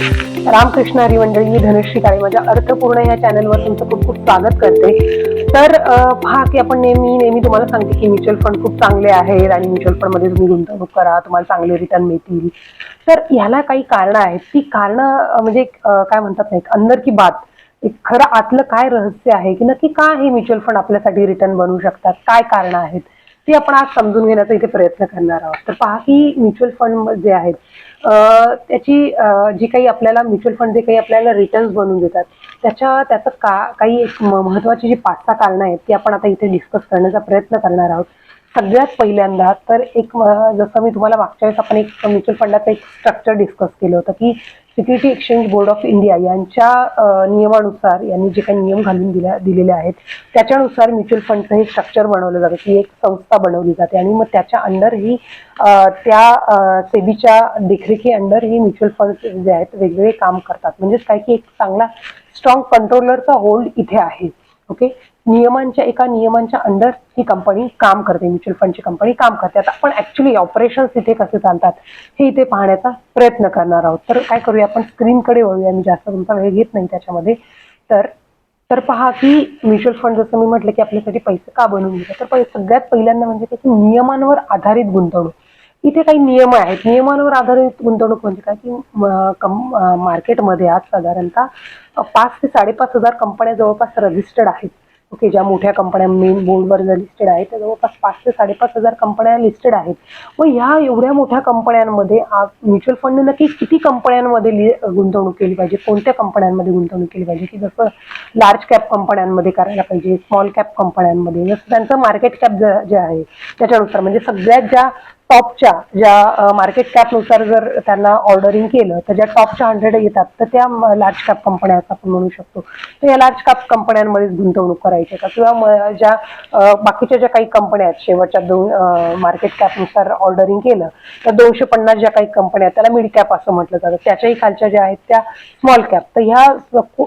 रामकृष्ण हरी मंडळी मी धनुश्री काळे. माझ्या अर्थपूर्ण या चॅनलवर तुमचं खूप खूप स्वागत करते. तर पहा की आपण नेहमी नेहमी तुम्हाला सांगते की म्युच्युअल फंड खूप चांगले आहेत आणि म्युच्युअल फंडमध्ये तुम्ही गुंतवणूक करा तुम्हाला चांगले रिटर्न मिळतील. तर ह्याला काही कारणं आहेत. ती कारणं म्हणजे काय म्हणतात नाही अंदर की बात. एक खरं आतलं काय रहस्य आहे की नक्की का हे म्युच्युअल फंड आपल्यासाठी रिटर्न बनवू शकतात? काय कारणं आहेत? ती आपण आज समजून घेण्याचा इथे प्रयत्न करणार आहोत. तर पहा की म्युच्युअल फंड जे आहेत त्याची जी काही आपल्याला म्युच्युअल फंड जे काही आपल्याला रिटर्न्स बनवून देतात त्याच्या त्याचं का काही एक महत्वाची जी पाच सहा कारणं आहेत ती आपण आता इथे डिस्कस करण्याचा प्रयत्न करणार आहोत. सगळ्यात पहिल्यांदा तर एक जसं मी तुम्हाला मागच्या वेळेस आपण एक म्युच्युअल फंडाचं एक स्ट्रक्चर डिस्कस केलं होतं की security exchange board of India यांच्या नियमानुसार यांनी जे काही नियम घालून दिल्या दिलेले आहेत त्याच्यानुसार म्युच्युअल फंडचं हे स्ट्रक्चर बनवलं जातं ती एक संस्था बनवली जाते. आणि मग त्याच्या अंडर ही त्या सेबीच्या देखरेखी अंडर ही म्युच्युअल फंड जे आहेत वेगवेगळे काम करतात. म्हणजेच काय की एक चांगला स्ट्रॉंग कंट्रोलरचा होल्ड इथे आहे. ओके? नियमांच्या एका नियमांच्या अंडर ही कंपनी काम करते म्युच्युअल फंडची कंपनी काम करते. आता आपण ऍक्च्युली ऑपरेशन्स इथे कसे चालतात हे इथे पाहण्याचा प्रयत्न करणार आहोत. तर काय करूया आपण? स्क्रीनकडे वळूया. मी जास्त तुमचा वेळ घेत नाही त्याच्यामध्ये. तर तर पहा की म्युच्युअल फंड जसं मी म्हटलं की आपल्यासाठी पैसे का बनवून घेतात? तर सगळ्यात पहिल्यांदा म्हणजे त्याची नियमांवर आधारित गुंतवणूक. इथे काही नियम आहेत. नियमांवर आधारित गुंतवणूक म्हणजे काय की कम- मार्केटमध्ये आज साधारणतः पाच ते साडेपाच हजार कंपन्या जवळपास रजिस्टर्ड आहेत. ओके ज्या मोठ्या कंपन्या मेन बोर्डवर जर लिस्टेड आहेत त्या जवळपास पाच ते साडेपाच हजार कंपन्या लिस्टेड आहेत. मग ह्या एवढ्या मोठ्या कंपन्यांमध्ये म्युच्युअल फंडने नक्की किती कंपन्यांमध्ये लि- गुंतवणूक केली पाहिजे? कोणत्या कंपन्यांमध्ये गुंतवणूक केली पाहिजे? की जसं लार्ज कॅप कंपन्यांमध्ये करायला पाहिजे स्मॉल कॅप कंपन्यांमध्ये जसं त्यांचं मार्केट कॅप जे आहे त्याच्यानुसार म्हणजे सगळ्यात ज्या टॉपच्या ज्या मार्केट कॅपनुसार जर त्यांना ऑर्डरिंग केलं तर ज्या टॉपच्या हंड्रेड येतात तर त्या लार्ज कॅप कंपन्या असं आपण म्हणू शकतो. तर या लार्ज कॅप कंपन्यांमध्येच गुंतवणूक करायची का? किंवा ज्या बाकीच्या ज्या काही कंपन्या आहेत शेवटच्या दोन मार्केट कॅपनुसार ऑर्डरिंग केलं तर दोनशे पन्नास ज्या काही कंपन्या आहेत त्याला मिड कॅप असं म्हटलं जातं. त्याच्याही खालच्या ज्या आहेत त्या स्मॉल कॅप तर ह्या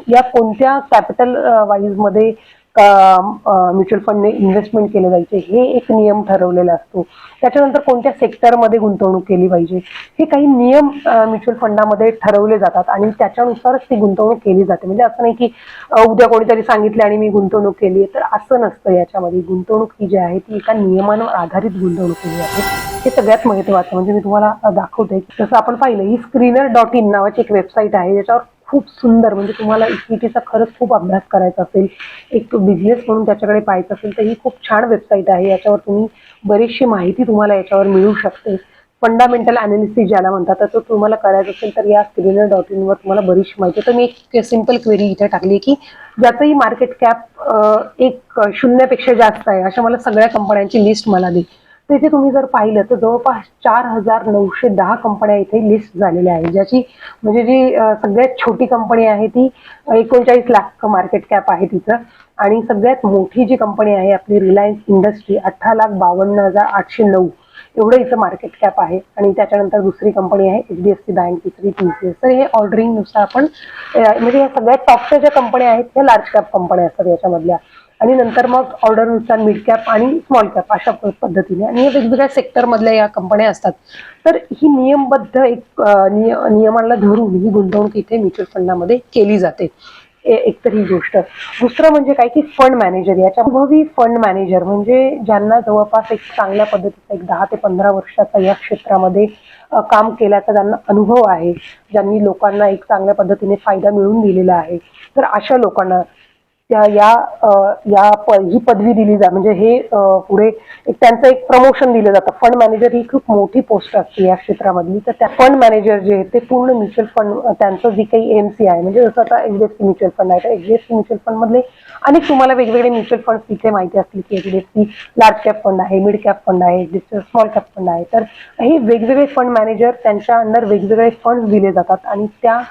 या कोणत्या कॅपिटल वाईजमध्ये म्युच्युअल फंडने इन्व्हेस्टमेंट केलं जायचे हे एक नियम ठरवलेला असतो. त्याच्यानंतर कोणत्या सेक्टरमध्ये गुंतवणूक केली पाहिजे? हे काही नियम म्युच्युअल फंडामध्ये ठरवले जातात आणि त्याच्यानुसारच ती गुंतवणूक केली जाते. म्हणजे असं नाही की उद्या कोणीतरी सांगितलं आणि मी गुंतवणूक केली तर असं नसतं याच्यामध्ये. गुंतवणूक ही जी आहे ती एका नियमांवर आधारित गुंतवणूक केली जाते. हे सगळ्यात महत्त्वाचं म्हणजे मी तुम्हाला दाखवते जसं आपण पाहिलं ही स्क्रीनर डॉट इन नावाची एक वेबसाईट आहे ज्याच्यावर खूप सुंदर म्हणजे तुम्हाला इक्विटीचा खरंच खूप अभ्यास करायचा असेल एक बिझनेस म्हणून त्याच्याकडे पाहायचं असेल तर ही खूप छान वेबसाईट आहे. याच्यावर तुम्ही बरीचशी माहिती तुम्हाला याच्यावर मिळू शकते. फंडामेंटल अनालिसिस ज्याला म्हणतात तर तो तुम्हाला करायचं असेल तर या स्क्रीनर डॉट इनवर तुम्हाला बरीचशी माहिती तर मी एक सिंपल क्वेरी इथे टाकली की ज्याचंही मार्केट कॅप एक शून्यापेक्षा जास्त आहे अशा मला सगळ्या कंपन्यांची लिस्ट मला दे. तर इथे तुम्ही जर पाहिलं तर जवळपास चार हजार नऊशे दहा कंपन्या इथे लिस्ट झालेल्या आहेत ज्याची म्हणजे जी सगळ्यात छोटी कंपनी आहे ती एकोणचाळीस लाख मार्केट कॅप आहे तिचं. आणि सगळ्यात मोठी जी कंपनी आहे आपली रिलायन्स इंडस्ट्री अठरा लाख बावन्न हजार आठशे नऊ. एवढं इथं मार्केट कॅप आहे. आणि त्याच्यानंतर दुसरी कंपनी आहे H D F C bank तिसरी टी सी एस तर हे ऑर्डरिंगनुसार आपण म्हणजे या सगळ्यात टॉपच्या ज्या कंपन्या आहेत त्या लार्ज कॅप कंपन्या असतात याच्यामधल्या. आणि नंतर मग ऑर्डरनुसार मिड कॅप आणि स्मॉल कॅप अशा प- पद्धतीने. आणि या वेगवेगळ्या सेक्टरमधल्या या कंपन्या असतात. तर ही नियमबद्ध एक निय नियमांना धरून ही गुंतवणूक इथे म्युच्युअल फंडामध्ये केली जाते. ए- एक तर ही गोष्ट. दुसरं म्हणजे काय की फंड मॅनेजर याच्या अनुभवी फंड मॅनेजर म्हणजे ज्यांना जवळपास एक चांगल्या पद्धतीचा एक दहा ते पंधरा वर्षाचा या क्षेत्रामध्ये काम केल्याचा त्यांना अनुभव आहे. ज्यांनी लोकांना एक चांगल्या पद्धतीने फायदा मिळवून दिलेला आहे. तर अशा लोकांना त्या या या प ही पदवी दिली जा म्हणजे हे पुढे एक त्यांचं एक प्रमोशन दिलं जातं. फंड मॅनेजर ही खूप मोठी पोस्ट असते या क्षेत्रामधली. तर त्या फंड मॅनेजर जे आहेत ते पूर्ण म्युच्युअल फंड त्यांचं जी काही एम सी आहे म्हणजे जसं आता H D F C mutual fund आहे तर H D F C mutual फंडमधले अनेक तुम्हाला वेगवेगळे म्युच्युअल फंड तिथे माहिती असतील की H D F C large cap fund आहे मिड कॅप फंड आहे H D F C small cap fund आहे. तर हे वेगवेगळे फंड मॅनेजर त्यांच्या अंडर वेगवेगळे फंड दिले जातात आणि त्या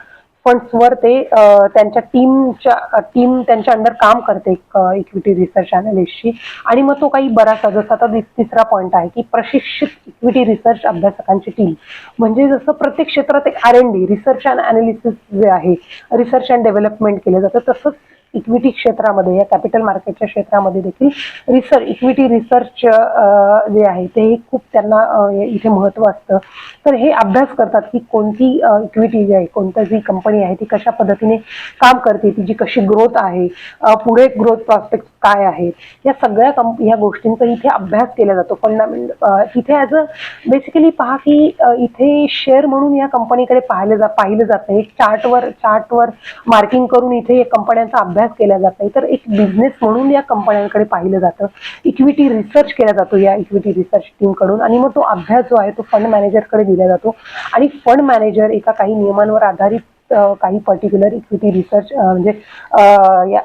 फंड्सवर ते त्यांच्या टीमच्या टीम त्यांच्या अंडर काम करते इक्विटी रिसर्च अनालिस्टची आणि मग तो काही बराचसा जसं आता तिसरा पॉईंट आहे की प्रशिक्षित इक्विटी रिसर्च अभ्यासकांची टीम म्हणजे जसं प्रत्येक क्षेत्रात एक R N D research and analysis जे आहे रिसर्च अँड डेव्हलपमेंट केलं जातं तसंच इक्विटी क्षेत्रामध्ये या कॅपिटल मार्केटच्या क्षेत्रामध्ये देखील रिसर्च इक्विटी रिसर्च जे आहे ते खूप त्यांना इथे महत्त्व असतं. तर हे अभ्यास करतात की कोणती इक्विटी जी आहे कोणती जी कंपनी आहे ती कशा पद्धतीने काम करते तिची कशी ग्रोथ आहे पुढे ग्रोथ प्रॉस्पेक्ट काय आहेत या सगळ्या कंप या गोष्टींचा इथे अभ्यास केला जातो. फंडामेंट इथे ॲज अ बेसिकली पहा की इथे शेअर म्हणून या कंपनीकडे पाहिलं जा पाहिलं जात. हे एक चार्टवर चार्टवर मार्किंग करून इथे या कंपन्यांचा अभ्यास अभ्यास केला जात नाही तर एक बिझनेस म्हणून या कंपन्यांकडे पाहिलं जातं. इक्विटी रिसर्च केला जातो या इक्विटी रिसर्च टीमकडून आणि मग तो अभ्यास जो आहे तो फंड मॅनेजरकडे दिला जातो. आणि फंड मॅनेजर एका काही नियमांवर आधारित काही पर्टिक्युलर इक्विटी रिसर्च म्हणजे या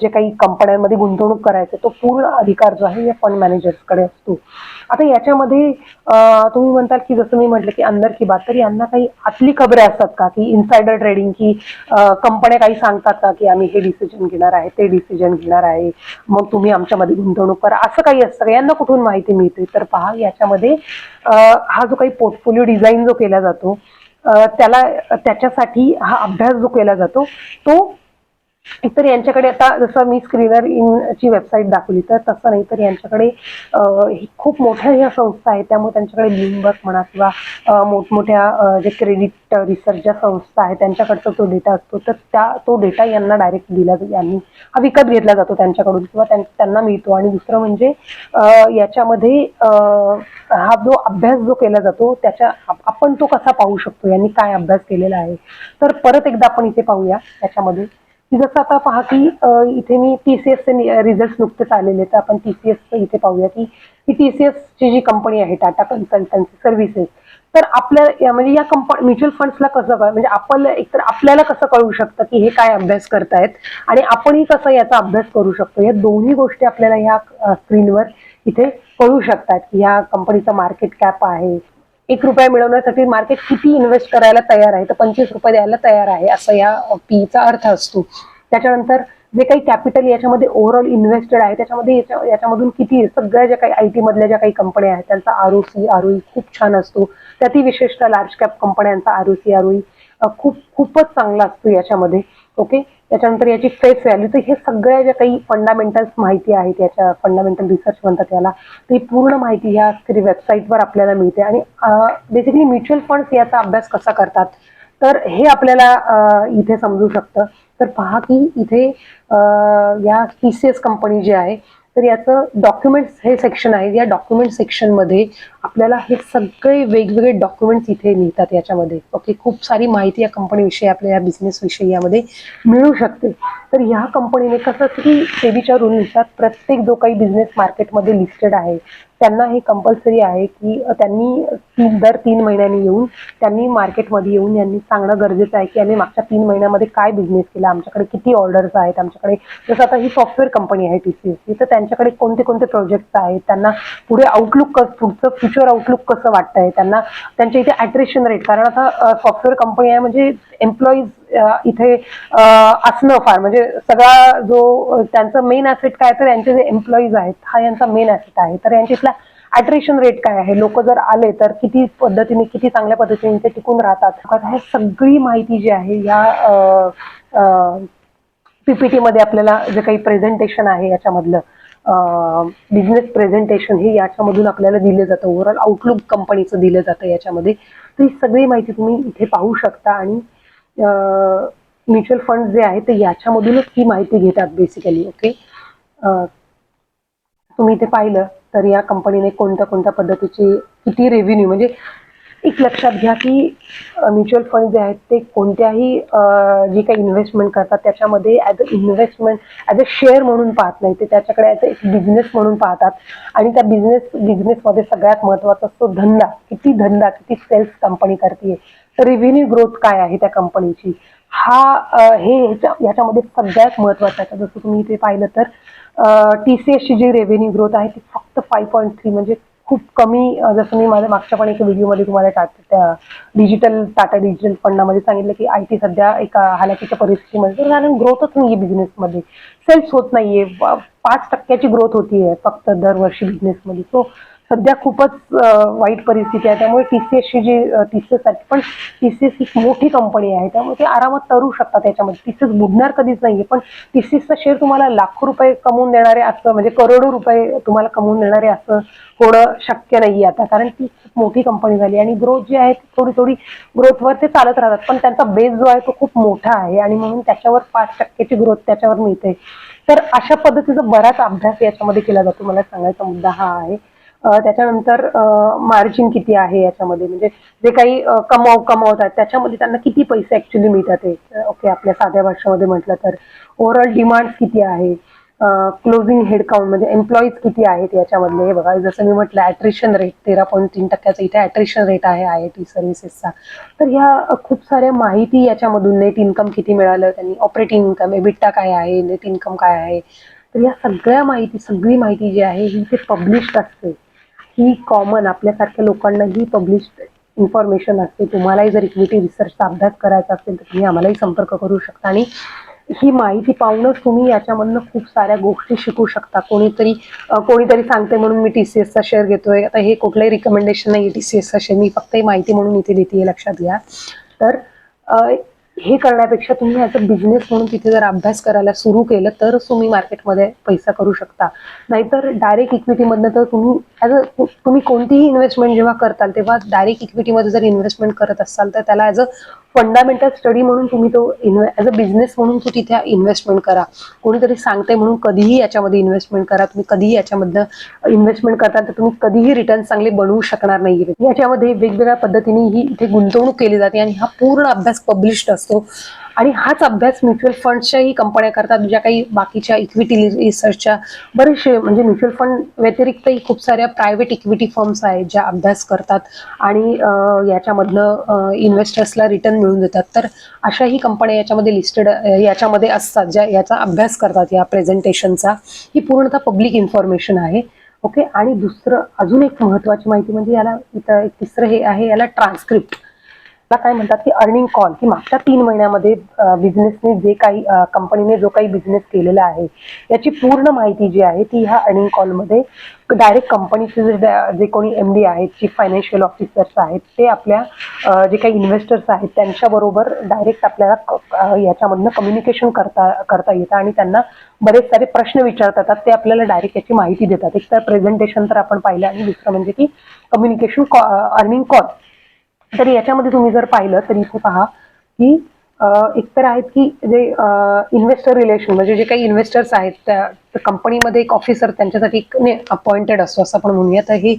जे काही कंपन्यांमध्ये गुंतवणूक करायचं तो पूर्ण अधिकार जो आहे या फंड मॅनेजर्सकडे असतो. आता याच्यामध्ये तुम्ही म्हणताल की जसं मी म्हटलं की अंदर की बात तर यांना काही आतली खबरे असतात का? की इन्सायडर ट्रेडिंग की कंपन्या काही सांगतात का की आम्ही हे डिसिजन घेणार आहे ते डिसिजन घेणार आहे मग तुम्ही आमच्यामध्ये गुंतवणूक करा असं काही असतं का? यांना कुठून माहिती मिळते? तर पहा याच्यामध्ये हा जो काही पोर्टफोलिओ डिझाईन जो केला जातो त्याला त्याच्यासाठी हा अभ्यास जो केला जातो तो एकतर यांच्याकडे आता जसं मी स्क्रीनर इन ची वेबसाईट दाखवली तर तसं नाही तर यांच्याकडे खूप मोठ्या ह्या संस्था आहेत. त्यामुळे त्यांच्याकडे ब्लूमबर्ग म्हणा किंवा मोठमोठ्या जे क्रेडिट रिसर्च ज्या संस्था आहेत त्यांच्याकडचा जो डेटा असतो तर त्या तो डेटा यांना डायरेक्ट दिला यांनी हा विकत घेतला जातो त्यांच्याकडून किंवा त्यां- त्यांना मिळतो. आणि दुसरं म्हणजे याच्यामध्ये हा जो अभ्यास जो केला जातो त्याच्या आपण तो कसा पाहू शकतो? यांनी काय अभ्यास केलेला आहे? तर परत एकदा आपण इथे पाहूया त्याच्यामध्ये. की जसं आता पहा की इथे मी टी सी एसचे रिझल्ट नुकतेच आलेले तर आपण टी सी एसचं इथे पाहूया की ही टी सी एसची जी कंपनी आहे टाटा कन्सल्टन्सी सर्व्हिसेस तर आपल्या म्हणजे या कंपनी म्युच्युअल फंड्सला कसं कळ म्हणजे आपण एकतर आपल्याला कसं कळू शकतं की हे काय अभ्यास करतायत आणि आपणही कसं याचा अभ्यास करू शकतो? या दोन्ही गोष्टी आपल्याला ह्या स्क्रीनवर इथे कळू शकतात की ह्या कंपनीचा मार्केट कॅप आहे एक रुपया मिळवण्यासाठी मार्केट किती इन्व्हेस्ट करायला तयार आहे? तर पंचवीस रुपये द्यायला तयार आहे असं या पीचा अर्थ असतो. त्याच्यानंतर जे काही कॅपिटल याच्यामध्ये ओव्हरऑल इन्व्हेस्टेड आहे त्याच्यामध्ये याच्या याच्यामधून किती सगळ्या ज्या काही आय टी मधल्या ज्या काही कंपन्या आहेत त्यांचा आर ओ सी आर खूप छान असतो. त्यातही विशेषतः लार्ज कॅप कंपन्यांचा आर ओ सी आर खूप खूपच चांगला असतो याच्यामध्ये. ओके? त्याच्यानंतर याची फेस व्हॅल्यू तर हे सगळ्या ज्या काही फंडामेंटल्स माहिती आहेत याच्या फंडामेंटल रिसर्च म्हणतात याला ती पूर्ण माहिती ह्या वेबसाईटवर आपल्याला मिळते. आणि बेसिकली म्युच्युअल फंड्स याचा अभ्यास कसा करतात? तर हे आपल्याला इथे समजू शकतं. तर पहा की इथे या टी सी एस कंपनी जी आहे तर याचं डॉक्युमेंट्स हे सेक्शन आहे या डॉक्युमेंट सेक्शनमध्ये आपल्याला हे सगळे वेगवेगळे डॉक्युमेंट्स इथे मिळतात याच्यामध्ये. ओके खूप सारी माहिती या कंपनीविषयी आपल्या या बिझनेसविषयी यामध्ये मिळू शकते. तर ह्या कंपनीने कसं असतं की सेबीच्या रूलनुसार प्रत्येक जो काही बिझनेस मार्केटमध्ये लिस्टेड आहे त्यांना हे कंपल्सरी आहे की त्यांनी तीन दर तीन महिन्यांनी येऊन त्यांनी मार्केटमध्ये येऊन यांनी सांगणं गरजेचं आहे की आम्ही मागच्या तीन महिन्यामध्ये काय बिझनेस केला आमच्याकडे किती ऑर्डर्स आहेत आमच्याकडे जसं आता ही सॉफ्टवेअर कंपनी आहे टी सी एसची तर त्यांच्याकडे कोणते कोणते प्रोजेक्ट्स आहेत त्यांना पुढे आउटलुक पुढचं फ्युचर आउटलुक कसं वाटतंय त्यांना? त्यांच्या इथे अॅट्रेशन रेट कारण आता सॉफ्टवेअर कंपनी आहे म्हणजे एम्प्लॉईज इथे असणं फार म्हणजे सगळा जो त्यांचा त्यांचं मेन ॲसेट काय तर यांचे जे एम्प्लॉईज आहेत हा यांचा मेन ॲसेट आहे. तर यांच्या इथला अट्रेशन रेट काय आहे? लोक जर आले तर किती पद्धतीने किती चांगल्या पद्धतीने ते टिकून राहतात? हे सगळी माहिती जी आहे या पीपीटी मध्ये आपल्याला जे काही प्रेझेंटेशन आहे याच्यामधलं बिझनेस प्रेझेंटेशन हे याच्यामधून आपल्याला दिलं जातं. ओव्हरऑल आउटलुक कंपनीचं दिलं जातं याच्यामध्ये. तर ही सगळी माहिती तुम्ही इथे पाहू शकता आणि म्युच्युअल फंड जे आहे ते याच्यामधूनच ही माहिती घेतात बेसिकली ओके तुम्ही इथे पाहिलं तर या कंपनीने कोणत्या कोणत्या पद्धतीचे किती रेव्हेन्यू म्हणजे एक लक्षात घ्या की म्युच्युअल फंड जे आहेत ते कोणत्याही जी काही इन्व्हेस्टमेंट करतात त्याच्यामध्ये as a investment as a share म्हणून पाहत नाही ते त्याच्याकडे ॲज अ एक बिझनेस म्हणून पाहतात. आणि त्या बिझनेस बिझनेसमध्ये सगळ्यात महत्त्वाचा असतो धंदा किती धंदा किती सेल्स कंपनी करते तर रेव्हेन्यू ग्रोथ काय आहे त्या कंपनीची हा हे ह्याच्या याच्यामध्ये सगळ्यात महत्त्वाचं आहे. जसं तुम्ही इथे पाहिलं तर टी सी एसची जी रेव्हेन्यू ग्रोथ आहे ती फक्त फाईव्ह पॉईंट थ्री म्हणजे खूप कमी जसं मी माझ्या मागच्या पण एका व्हिडिओमध्ये तुम्हाला टाटा त्या डिजिटल टाटा डिजिटल फंडामध्ये सांगितलं की आय टी सध्या एका हालाकीच्या परिस्थितीमध्ये तर कारण ग्रोथच नाही आहे बिझनेसमध्ये सेल्स होत नाहीये. पाच टक्क्याची ग्रोथ होतीये फक्त दरवर्षी बिझनेसमध्ये सो सध्या खूपच वाईट परिस्थिती आहे. त्यामुळे टी सी एसची जी टी सी एस पण टी सी एस ही मोठी कंपनी आहे. त्यामुळे ते आरामात तरू शकतात त्याच्यामध्ये. टी सी एस बुडणार कधीच नाहीये पण टी सी एसचा शेअर तुम्हाला लाखो रुपये कमवून देणारे असं म्हणजे करोडो रुपये तुम्हाला कमवून देणारे असं होणं शक्य नाही आता. कारण ती खूप मोठी कंपनी झाली आणि ग्रोथ जी आहे ती थोडी थोडी ग्रोथवर ते चालत राहतात. पण त्यांचा बेस जो आहे तो खूप मोठा आहे आणि म्हणून त्याच्यावर पाच टक्क्याची ग्रोथ त्याच्यावर मिळते. तर अशा पद्धतीचा बराच अभ्यास याच्यामध्ये केला जातो. मला सांगायचा मुद्दा हा आहे. त्याच्यानंतर मार्जिन किती आहे याच्यामध्ये? म्हणजे जे काही कमाव कमावतात त्याच्यामध्ये त्यांना किती पैसे ऍक्च्युली मिळतात ओके आपल्या साध्या भाषेमध्ये म्हटलं तर. ओव्हरऑल डिमांड किती आहे क्लोजिंग हेडकाउंट म्हणजे एम्प्लॉईज किती आहेत याच्यामधले? हे बघा जसं मी म्हटलं ॲट्रिशन रेट तेरा पॉईंट तीन टक्क्याचा इथे ॲट्रिशन रेट आहे आय आय टी सर्व्हिसेसचा तर ह्या खूप साऱ्या माहिती याच्यामधून नेट इन्कम किती मिळालं त्यांनी ऑपरेटिंग इन्कम एबिटा काय आहे नेट इन्कम काय आहे? तर या सगळ्या माहिती सगळी माहिती जी आहे ही ते पब्लिश असते. ही कॉमन आपल्यासारख्या लोकांना ही पब्लिश्ड इन्फॉर्मेशन असते. तुम्हालाही जर इक्विटी रिसर्चचा अभ्यास करायचा असेल तर तुम्ही आम्हालाही संपर्क करू शकता. आणि ही माहिती पाहूनच तुम्ही याच्यामधनं खूप साऱ्या गोष्टी शिकू शकता. कोणीतरी कोणीतरी सांगते म्हणून मी टी सी एसचा शेअर घेतोय. आता हे कुठलंही रिकमेंडेशन नाही टी सी एसचा शेअर मी फक्त ही माहिती म्हणून इथे देते लक्षात घ्या. तर हे करण्यापेक्षा तुम्ही ॲज अ बिझनेस म्हणून तिथे जर अभ्यास करायला सुरू केलं तरच तुम्ही मार्केटमध्ये पैसा करू शकता. नाहीतर डायरेक्ट इक्विटीमधनं तर तुम्ही ॲज अ तुम्ही कोणतीही इन्व्हेस्टमेंट जेव्हा करताल तेव्हा डायरेक्ट इक्विटीमध्ये जर इन्व्हेस्टमेंट करत असाल तर त्याला ॲज अ फंडामेंटल स्टडी म्हणून तुम्ही तो इन्व्हे ॲज अ बिझनेस म्हणून तू तिथे इन्व्हेस्टमेंट करा. कोणीतरी सांगते म्हणून कधीही याच्यामध्ये इन्व्हेस्टमेंट करा. तुम्ही कधीही याच्यामधनं इन्व्हेस्टमेंट करता तर तुम्ही कधीही रिटर्न चांगले बनवू शकणार नाही याच्यामध्ये वेगवेगळ्या पद्धतीने ही इथे गुंतवणूक केली जाते आणि हा पूर्ण अभ्यास पब्लिश्ड असतो. आणि हाच अभ्यास म्युच्युअल फंडच्याही कंपन्या करतात ज्या काही बाकीच्या इक्विटी रिसर्चच्या बरेचसे म्हणजे म्युच्युअल फंड व्यतिरिक्तही खूप साऱ्या प्रायव्हेट इक्विटी फर्म्स आहेत ज्या अभ्यास करतात आणि याच्यामधनं इन्व्हेस्टर्सला रिटर्न मिळवून देतात. तर अशाही कंपन्या याच्यामध्ये लिस्टेड याच्यामध्ये असतात ज्या याचा अभ्यास करतात या प्रेझेंटेशनचा ही पूर्णतः पब्लिक इन्फॉर्मेशन आहे. ओके आणि दुसरं अजून एक महत्वाची माहिती म्हणजे याला इथं एक तिसरं हे आहे याला ट्रान्स्क्रिप्ट त्याला काय म्हणतात की अर्निंग कॉल की मागच्या तीन महिन्यामध्ये बिझनेसने जे काही कंपनीने जो काही बिझनेस केलेला आहे याची पूर्ण माहिती जी आहे ती ह्या अर्निंग कॉलमध्ये डायरेक्ट कंपनीचे जे जे कोणी एम डी आहेत चीफ फायनान्शियल ऑफिसर्स आहेत ते आपल्या जे काही इन्व्हेस्टर्स आहेत त्यांच्याबरोबर डायरेक्ट आपल्याला क- याच्यामधनं कम्युनिकेशन करता करता येतं आणि त्यांना बरेच सारे प्रश्न विचारता येतात ते आपल्याला डायरेक्ट याची माहिती देतात. एक तर प्रेझेंटेशन तर आपण पाहिलं आणि दुसरं म्हणजे की कम्युनिकेशन अर्निंग कॉल तर याच्यामध्ये तुम्ही जर पाहिलं तर इथे पहा की एक एकतर आहेत की जे इन्व्हेस्टर रिलेशन म्हणजे जे काही इन्व्हेस्टर्स आहेत त्या कंपनीमध्ये एक ऑफिसर त्यांच्यासाठी एक अपॉइंटेड असतो असं आपण म्हणूया. तर हे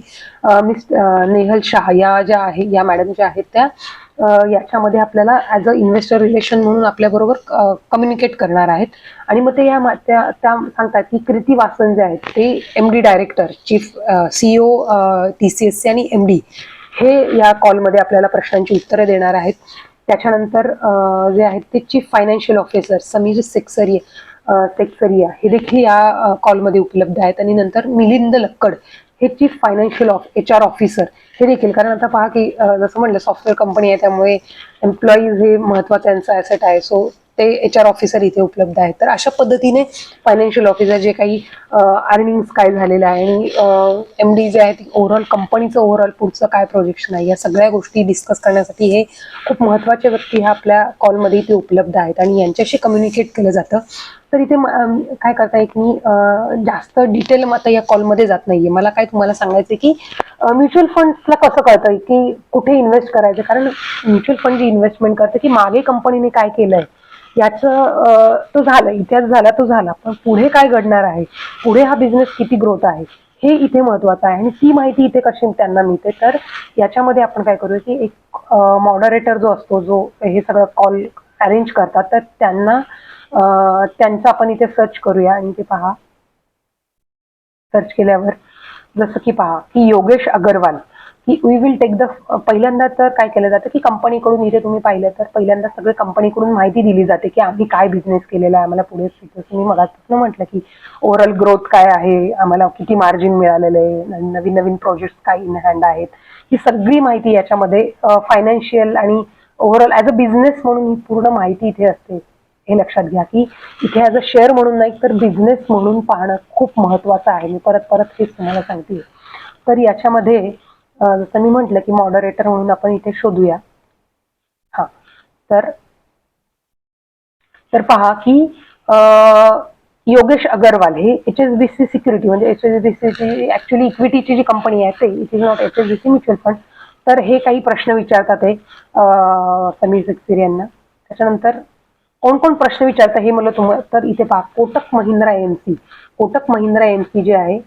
मिस नेहल शाह या ज्या आहे या मॅडम ज्या आहेत त्या याच्यामध्ये आपल्याला ॲज अ इन्व्हेस्टर रिलेशन म्हणून आपल्याबरोबर कम्युनिकेट करणार आहेत. आणि मग ते या त्या त्या सांगतात की कृती वासन जे आहेत ते M D director chief CEO T C S C आणि एम डी हे या कॉलमध्ये आपल्याला प्रश्नांची उत्तरं देणार आहेत. त्याच्यानंतर जे आहेत ते chief financial officer Samir Seksari Seksaria हे देखील या कॉलमध्ये उपलब्ध आहेत. आणि नंतर मिलिंद लक्कड हे chief financial of H R officer हे देखील. कारण आता पहा की जसं म्हणलं सॉफ्टवेअर कंपनी आहे त्यामुळे एम्प्लॉईज हे महत्वाचं त्यांचं ॲसेट आहे. सो ते एच आर ऑफिसर इथे उपलब्ध आहेत. तर अशा पद्धतीने फायनान्शियल ऑफिसर जे काही अर्निंग्स काय झालेलं आहे आणि एम डी जे आहेत ओव्हरऑल कंपनीचं ओव्हरऑल पुढचं काय प्रोजेक्शन आहे या सगळ्या गोष्टी डिस्कस करण्यासाठी हे खूप महत्त्वाचे व्यक्ती ह्या आपल्या कॉलमध्ये इथे उपलब्ध आहेत आणि यांच्याशी कम्युनिकेट केलं जातं. तर इथे काय करता येत मी जास्त डिटेल आता या कॉलमध्ये जात नाहीये. मला काय तुम्हाला सांगायचं की म्युच्युअल फंड्सला कसं कळतं की कुठे इन्व्हेस्ट करायचं? कारण म्युच्युअल फंड जी इन्व्हेस्टमेंट करते की मागे कंपनीने काय केलंय? याचं तो झाला इतिहास झाला तो झाला पण पुढे काय घडणार आहे? पुढे हा बिझनेस किती ग्रोथ आहे? हे इथे महत्वाचं आहे. आणि ती माहिती इथे कशी त्यांना मिळते? तर याच्यामध्ये आपण काय करूया की एक मॉडरेटर जो असतो जो हे सगळं कॉल अरेंज करतात तर त्यांना त्यांचं आपण इथे सर्च करूया. आणि ते पहा. सर्च केल्यावर जसं की पहा की योगेश अगरवाल. की वी विल टेक द पहिल्यांदा तर काय केलं जातं की कंपनीकडून इथे तुम्ही पाहिलं तर पहिल्यांदा सगळे कंपनीकडून माहिती दिली जाते की आम्ही काय बिझनेस केलेला आहे आम्हाला पुढे जसं मी मगापासून म्हटलं की ओव्हरऑल ग्रोथ काय आहे आम्हाला किती मार्जिन मिळालेलं आहे नवीन नवीन प्रोजेक्ट काय इन हँड आहेत. ही सगळी माहिती याच्यामध्ये फायनान्शियल आणि ओव्हरऑल ॲज अ बिझनेस म्हणून ही पूर्ण माहिती इथे असते. हे लक्षात घ्या की इथे ॲज अ शेअर म्हणून नाही तर बिझनेस म्हणून पाहणं खूप महत्वाचं आहे. मी परत परत हेच तुम्हाला सांगते. तर याच्यामध्ये जसं मी म्हटलं की मॉडरेटर म्हणून आपण इथे शोधूया. हा. तर तर पहा की योगेश अगरवाल हे H S B C security म्हणजे एच एस बी सीची ऍक्च्युली इक्विटीची जी कंपनी आहे ते it is not H S B C mutual fund तर हे काही प्रश्न विचारतात आहे समीर सक्सेरी यांना. त्याच्यानंतर कोण कोण प्रश्न विचारतात हे मला तुम्हाला तर इथे पहा Kotak Mahindra M C Kotak Mahindra M C जे आहे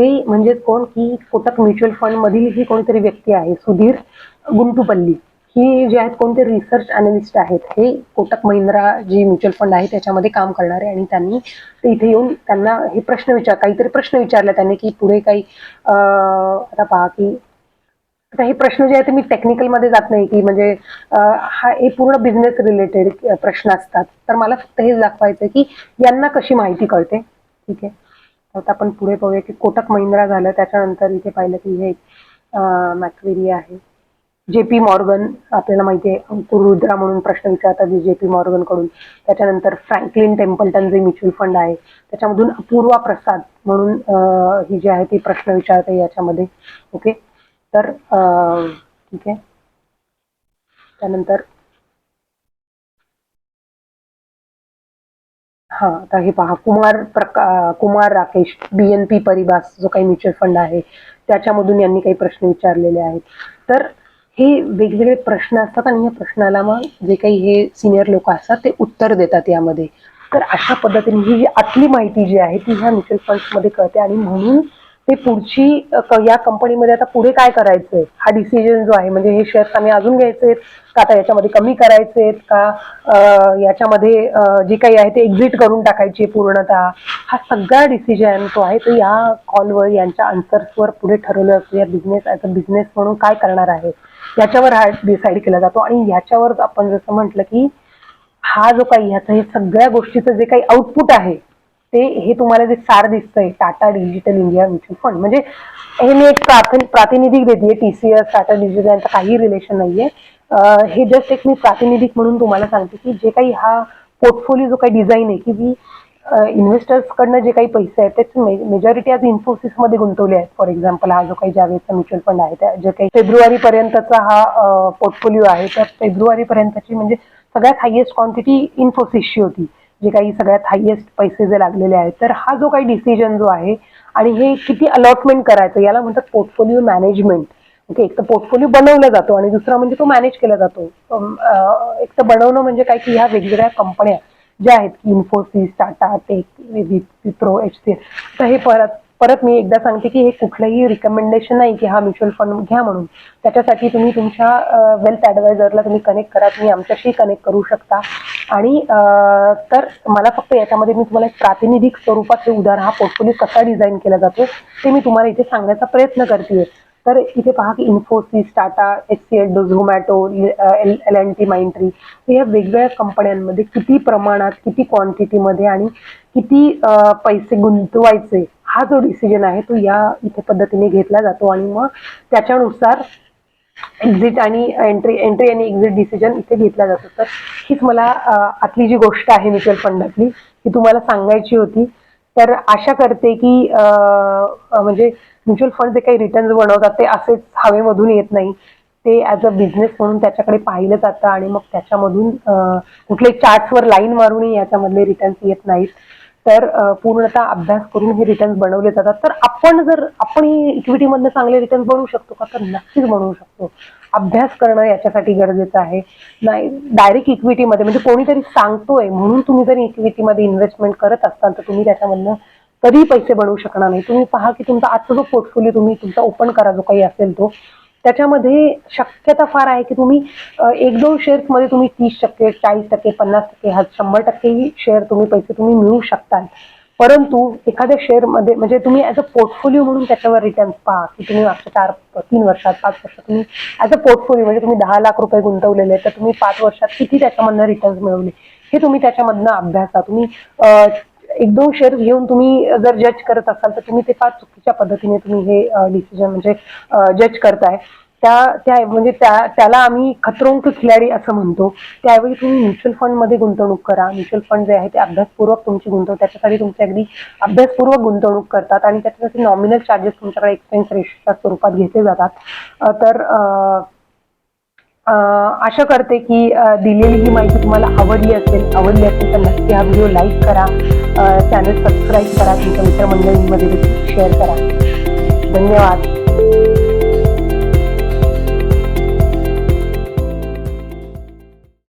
ते म्हणजे कोण की कोटक म्युच्युअल फंड मधील ही कोणतरी व्यक्ती आहे सुधीर गुंटुपल्ली ही जे आहेत कोणते रिसर्च अनालिस्ट आहेत हे कोटक महिंद्रा जे म्युच्युअल फंड आहे त्याच्यामध्ये काम करणारे आणि त्यांनी ते इथे येऊन त्यांना हे प्रश्न विचार काहीतरी प्रश्न विचारले त्यांनी की पुढे काही आता पहा की आता हे प्रश्न जे आहेत मी टेक्निकलमध्ये जात नाही की म्हणजे हा हे पूर्ण बिझनेस रिलेटेड प्रश्न असतात. तर मला फक्त हेच दाखवायचं की यांना कशी माहिती कळते? ठीक आहे. आता आपण पुढे पाहूया की कोटक महिंद्रा झालं त्याच्यानंतर इथे पाहिलं की हे मॅक्वेरी आहे. जे पी मॉर्गन आपल्याला माहिती आहे अंकुर रुद्रा म्हणून प्रश्न विचारतात जे पी मॉर्गनकडून त्याच्यानंतर फ्रँकलिन टेम्पल्टन जे म्युच्युअल फंड आहे त्याच्यामधून अपूर्वा प्रसाद म्हणून ही जी आहे ती प्रश्न विचारते याच्यामध्ये. ओके? तर ठीक आहे. त्यानंतर हा आता हे पहा कुमार प्रका Kumar Rakesh B N P Paribas जो काही म्युच्युअल फंड आहे त्याच्यामधून यांनी काही प्रश्न विचारलेले आहेत. तर हे वेगवेगळे प्रश्न असतात आणि या प्रश्नाला मग जे काही हे सिनियर लोक असतात ते उत्तर देतात यामध्ये. तर अशा पद्धतीने ही जी आतली माहिती जी आहे ती ह्या म्युच्युअल फंड्समध्ये कळते आणि म्हणून ते पुढची या कंपनीमध्ये आता पुढे काय करायचंय? हा डिसिजन जो आहे म्हणजे हे शेअर्स आम्ही अजून घ्यायचे आहेत का आता याच्यामध्ये कमी करायचे आहेत का याच्यामध्ये जे काही आहे ते एक्झिट करून टाकायचे पूर्णतः? हा सगळा डिसिजन जो आहे तो या कॉलवर यांच्या आन्सर्सवर पुढे ठरवलं असतं. या बिझनेस ॲज अ बिझनेस म्हणून काय करणार आहे? याच्यावर हा डिसाईड केला जातो. आणि याच्यावर आपण जसं म्हटलं की हा जो काही ह्याचं हे सगळ्या गोष्टीचं जे काही आउटपुट आहे ते हे तुम्हाला जे सार दिसतंय Tata digital India mutual fund म्हणजे हे मी एक प्रातिनिधिक देते टीसीएस टाटा डिजिटल यांचं काही रिलेशन नाहीये. हे जस्ट एक मी प्रातिनिधिक म्हणून तुम्हाला सांगते की जे काही हा पोर्टफोलिओ जो काही डिझाईन आहे की जी इन्व्हेस्टर्सकडनं जे काही पैसे आहेत त्याचे मेजॉरिटी आज इन्फोसिसमध्ये गुंतवले आहेत. फॉर एक्झाम्पल हा जो काही जावेदचा म्युच्युअल फंड आहे त्या जे काही फेब्रुवारी पर्यंतचा हा पोर्टफोलिओ आहे तर फेब्रुवारी पर्यंतची म्हणजे सगळ्यात हायएस्ट क्वांटिटी इन्फोसिसची होती. जे काही सगळ्यात हायएस्ट पैसे जे लागलेले आहेत तर हा जो काही डिसिजन जो आहे आणि हे किती अलॉटमेंट करायचं याला म्हणतात पोर्टफोलिओ मॅनेजमेंट ओके एक तर पोर्टफोलिओ बनवला जातो आणि दुसरा म्हणजे तो मॅनेज केला जातो. एक तर बनवणं म्हणजे काय की ह्या वेगवेगळ्या कंपन्या ज्या आहेत की Infosys Tata tech Wipro H C तर हे परत परत मी एकदा सांगते की हे कुठलंही रिकमेंडेशन नाही की हा म्युच्युअल फंड घ्या म्हणून. त्याच्यासाठी तुम्ही तुमच्या वेल्थ ॲडवायझरला तुम्ही कनेक्ट करा. तुम्ही आमच्याशी कनेक्ट करू शकता. आणि तर मला फक्त याच्यामध्ये मी तुम्हाला एक प्रातिनिधिक स्वरूपात हे उदाहरण हा पोर्टफोलिओ कसा डिझाईन केला जातो ते मी तुम्हाला इथे सांगण्याचा प्रयत्न करते तर इथे पहा की Infosys Tata H C L Zomato L N T Mindtree तर या वेगवेगळ्या कंपन्यांमध्ये किती प्रमाणात किती क्वांटिटीमध्ये आणि किती पैसे गुंतवायचे हा जो डिसिजन आहे तो या इथे पद्धतीने घेतला जातो आणि मग त्याच्यानुसार एक्झिट आणि एंट्री एंट्री आणि एक्झिट डिसिजन इथे घेतला जातो. तर हीच मला आतली जी गोष्ट आहे म्युच्युअल फंडातली ती तुम्हाला सांगायची होती. तर आशा करते की म्हणजे म्युच्युअल फंड जे काही रिटर्न्स बनवतात ते असेच हवेमधून येत नाही. ते ॲज अ बिझनेस म्हणून त्याच्याकडे पाहिलं जातं आणि मग त्याच्यामधून कुठले चार्ट्सवर लाईन मारूनही याच्यामधले रिटर्न्स येत नाहीत. तर पूर्णतः अभ्यास करून हे रिटर्न्स बनवले जातात. तर आपण जर आपण ही इक्विटीमधनं चांगले रिटर्न्स बनवू शकतो का? तर नक्कीच बनवू शकतो. अभ्यास करणं याच्यासाठी गरजेचं आहे. नाही डायरेक्ट इक्विटीमध्ये म्हणजे कोणीतरी सांगतोय म्हणून तुम्ही जर इक्विटीमध्ये इन्व्हेस्टमेंट करत असाल तर तुम्ही त्याच्यामधनं कधी पैसे बनवू शकणार नाही. तुम्ही पहा की तुमचा आजचा जो पोर्टफोलिओ तुम्ही तुमचा ओपन करा जो काही असेल तो त्याच्यामध्ये शक्यता फार आहे की तुम्ही एक दोन शेअर्समध्ये तुम्ही तीस टक्के चाळीस टक्के पन्नास टक्के हा शंभर टक्केही शेअर तुम्ही पैसे तुम्ही मिळू शकताल. परंतु एखाद्या शेअरमध्ये म्हणजे तुम्ही ॲज अ पोर्टफोलिओ म्हणून त्याच्यावर रिटर्न्स पहा की तुम्ही मागच्या चार तीन वर्षात पाच वर्षात तुम्ही ॲज अ पोर्टफोलिओ म्हणजे तुम्ही दहा लाख रुपये गुंतवलेले तर तुम्ही पाच वर्षात किती त्याच्यामधनं रिटर्न्स मिळवले हे तुम्ही त्याच्यामधनं अभ्यासा. तुम्ही एक दोन शेअर घेऊन तुम्ही जर जज करत असाल तर तुम्ही ते फार चुकीच्या पद्धतीने तुम्ही हे डिसिजन म्हणजे जज करताय. त्या त्या म्हणजे त्या त्याला आम्ही खतरोंक खिलाडी असं म्हणतो. त्याऐवजी तुम्ही म्युच्युअल फंडमध्ये गुंतवणूक करा. म्युच्युअल फंड जे आहे ते अभ्यासपूर्वक तुमची गुंतवणूक त्याच्यासाठी तुमची अगदी अभ्यासपूर्वक गुंतवणूक करतात आणि त्याच्यासाठी नॉमिनल चार्जेस तुमच्याकडे एक्सपेन्स रेशोच्या स्वरूपात घेतले जातात. तर आशा करते की दिलेली ही माहिती तुम्हाला आवडली असेल आवडली असेल तर नक्की हा व्हिडिओ लाईक करा चॅनल सबस्क्राईब करा तुमच्या मित्रमंडळींमध्ये देखील शेअर करा. धन्यवाद.